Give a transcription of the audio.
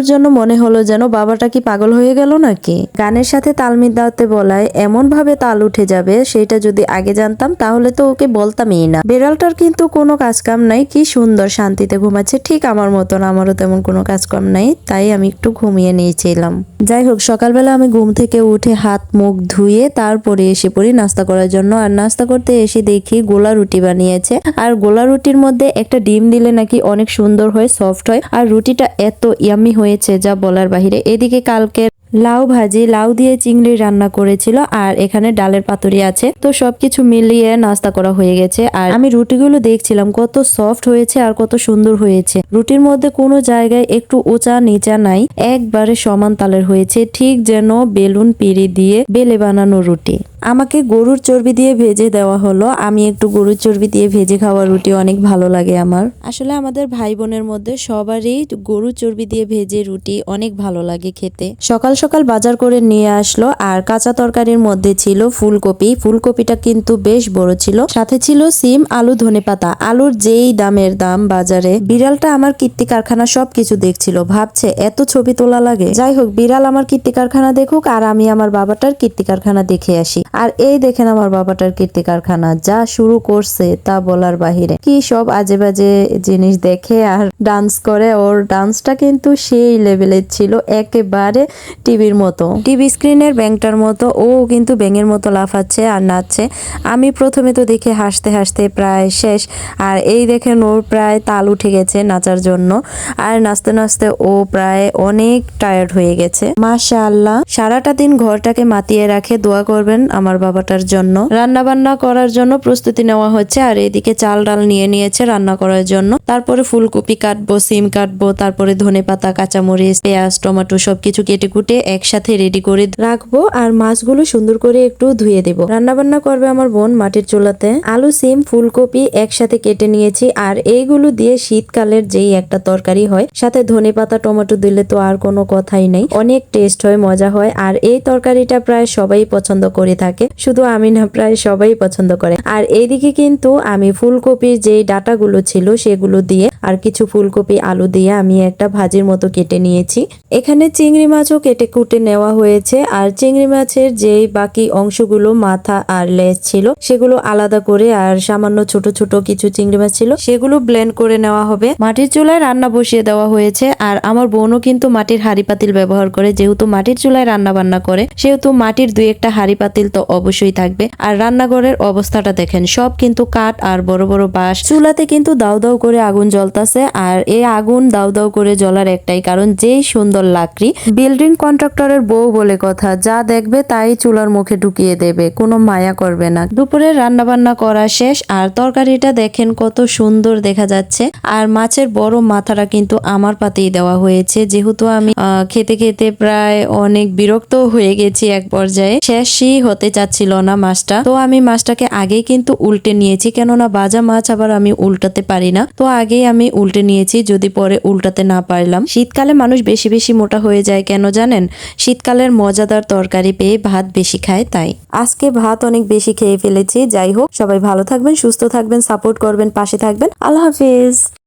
একটুর জন্য মনে হলো যেন বাবাটা কি পাগল হয়ে গেল নাকি? গানের সাথে তাল মিলাতে বলায় এমন ভাবে তাল উঠে যাবে, সেটা যদি আগে জানতাম তাহলে তো ওকে বলতামই না। বেড়ালটার কিন্তু কোনো কাজ কাম নাই, কি সুন্দর শান্তিতে ঘুমাচ্ছে, ঠিক আমার মতন, আমারও তেমন কোনো কাজ কাম নাই, তাই আমি একটু ঘুমিয়ে নিয়েছিলাম। যাই হোক, সকালবেলা আমি ঘুম থেকে উঠে হাত, মুখ ধুয়ে তারপরে এসে পড়ি নাস্তা করার জন্য। আর নাস্তা করতে এসে দেখি গোলা রুটি বানিয়েছে। আর গোলা রুটির মধ্যে একটা ডিম দিলে নাকি অনেক সুন্দর হয়, সফট হয়। আর রুটিটা এত ইয়ামি হয়েছে যা বলার বাহিরে। এদিকে কালকে লাউ ভাজি, লাউ দিয়ে চিংড়ি রান্না করেছিল আর এখানে ডালের পাতুরি আছে। তো সবকিছু মিলিয়ে নাস্তা করা হয়ে গেছে আর আমি রুটিগুলো দেখছিলাম, কত সফট হয়েছে আর কত সুন্দর হয়েছে। রুটির মধ্যে কোনো জায়গায় একটু উঁচা নিচা নাই, একবারে সমান তালের হয়েছে, ঠিক যেন বেলুন পিড়ি দিয়ে বেলে বানানো রুটি। আমাকে গরুর চর্বি দিয়ে ভেজে দেওয়া হলো, আমি একটু গরুর চর্বি দিয়ে ভেজে খাওয়া রুটি অনেক ভালো লাগে আমার। আসলে আমাদের ভাই বোনের মধ্যে সবারই গরুর চর্বি দিয়ে ভেজে রুটি অনেক ভালো লাগে খেতে। সকাল সকাল বাজার করে নিয়ে আসলো, আর কাঁচা তরকারির মধ্যে ছিল ফুলকপি। ফুলকপিটা কিন্তু বেশ বড় ছিল। সাথে ছিল সিম, আলু ধনেপাতা আলুর যেই দামের দাম বাজারে, বিড়ালটা আমার কীর্তি কারখানা সবকিছু দেখছিল। ভাবছে, এত ছবি তোলা লাগে। যাই হোক, বিড়াল আমার কীর্তি কারখানা দেখুক, আর আমি আমার বাবাটার কীর্তি কারখানা দেখে আসি। আর এই দেখেন আমার বাবাটার কীর্তি কারখানা, যা শুরু করছে তা বলার বাহিরে। কি সব আজে বাজে জিনিস দেখে আর ডান্স করে। ওর ডান্সটা কিন্তু সেই লেভেলের ছিল। একেবারে টিভির মতো। টিভি স্ক্রিনের ব্যাংটার মতো। ও কিন্তু ব্যাঙের মতো লাফাচ্ছে আর নাচছে। আমি প্রথমে তো দেখে হাসতে হাসতে প্রায় শেষ। আর এই দেখেন ওর প্রায় তাল উঠে গেছে নাচার জন্য। আর নাচতে নাচতে ও প্রায় অনেক টায়ার্ড হয়ে গেছে। মাশা আল্লাহ সারাটা দিন ঘরটাকে মাতিয়ে রাখে দোয়া করবেন আমার বাবাটার জন্য। রান্না বান্না করার জন্য প্রস্তুতি নেওয়া হচ্ছে। আর এদিকে চাল ডাল নিয়ে নিয়েছে রান্না করার জন্য। তারপরে ফুলকপি কাটবো, সিম কাটবো, তারপরে ধনে পাতা কাঁচামরিচ, পেঁয়াজ, টমেটো সবকিছু কেটে কুটে একসাথে রেডি করে রাখব আর মাছগুলো সুন্দর করে একটু ধুয়ে দেবো। রান্না বান্না করবে আমার বোন মাটির চুলাতে। আলু, সিম, ফুলকপি একসাথে কেটে নিয়েছি আর এইগুলো দিয়ে শীতকালের যেই একটা তরকারি হয়, সাথে ধনে পাতা, টমেটো দিলে তো আর কোনো কথাই নেই। অনেক টেস্ট হয়, মজা হয় আর এই তরকারিটা প্রায় সবাই পছন্দ করে থাকে। শুধু আমি না, প্রায় সবাই পছন্দ করে। আর এইদিকে কিন্তু আমি ফুলকপির যেই ডাটাগুলো ছিল সেগুলো দিয়ে আর কিছু ফুলকপি, আলু দিয়ে আমি একটা ভাজির মতো কেটে নিয়েছি। এখানে চিংড়ি মাছও কেটে কুটে নেওয়া হয়েছে, আর চিংড়ি মাছের যেই বাকি অংশগুলো মাথা আর লেজ ছিল, সেগুলো আলাদা করে আর সামান্য ছোট ছোট কিছু চিংড়ি মাছ ছিল, সেগুলো ব্লেন্ড করে নেওয়া হবে। মাটির চুলায় রান্না বসিয়ে দেওয়া হয়েছে, আর আমার বোনও কিন্তু মাটির হাড়ি পাতিল ব্যবহার করে, যেহেতু মাটির চুলায় রান্না বান্না করে, সেহেতু মাটির দুই একটা হাড়ি পাতিল তো অবশ্যই থাকবে। আর রান্নাঘরের অবস্থাটা দেখেন, সব কিন্তু কাঠ আর বড় বড় বাঁশ। চুলাতে কিন্তু দাউ দাউ করে আগুন জ্বলতাছে, আর এই আগুন দাউ দাউ করে জ্বলার একটাই কারণ, যেই সুন্দর লাকড়ি বিল্ডিং কন্ট্রাক্টরের বউ বলে কথা। যা দেখবে তাই চুলার মুখে ঢুকিয়ে দেবে, কোনো মায়া করবে না। দুপুরে রান্না বান্না করা শেষ, আর তরকারিটা দেখেন কত সুন্দর দেখা যাচ্ছে। আর মাছের বড় মাথাটা কিন্তু আমার পাতেই দেওয়া হয়েছে। যেহেতু আমি খেতে খেতে প্রায় অনেক বিরক্ত হয়ে গেছি এক পর্যায়ে। শেষই হতে চাচ্ছিল না মাছটা। তো আমি মাছটাকে আগেই কিন্তু উল্টে নিয়েছি, কেননা বাজা মাছ আবার আমি উল্টাতে পারি না। তো আগেই আমি উল্টে নিয়েছি, যদি পরে উল্টাতে না পারলাম। শীতকালে মানুষ বেশি বেশি মোটা হয়ে যায় কেন জানেন শীতকালের মজাদার তরকারি পেয়ে ভাত বেশি খায় তাই। আজকে ভাত অনেক বেশি খেয়ে ফেলেছি, যাই হোক, সবাই ভালো থাকবেন, সুস্থ থাকবেন, সাপোর্ট করবেন, পাশে থাকবেন। আল্লাহ হাফিজ।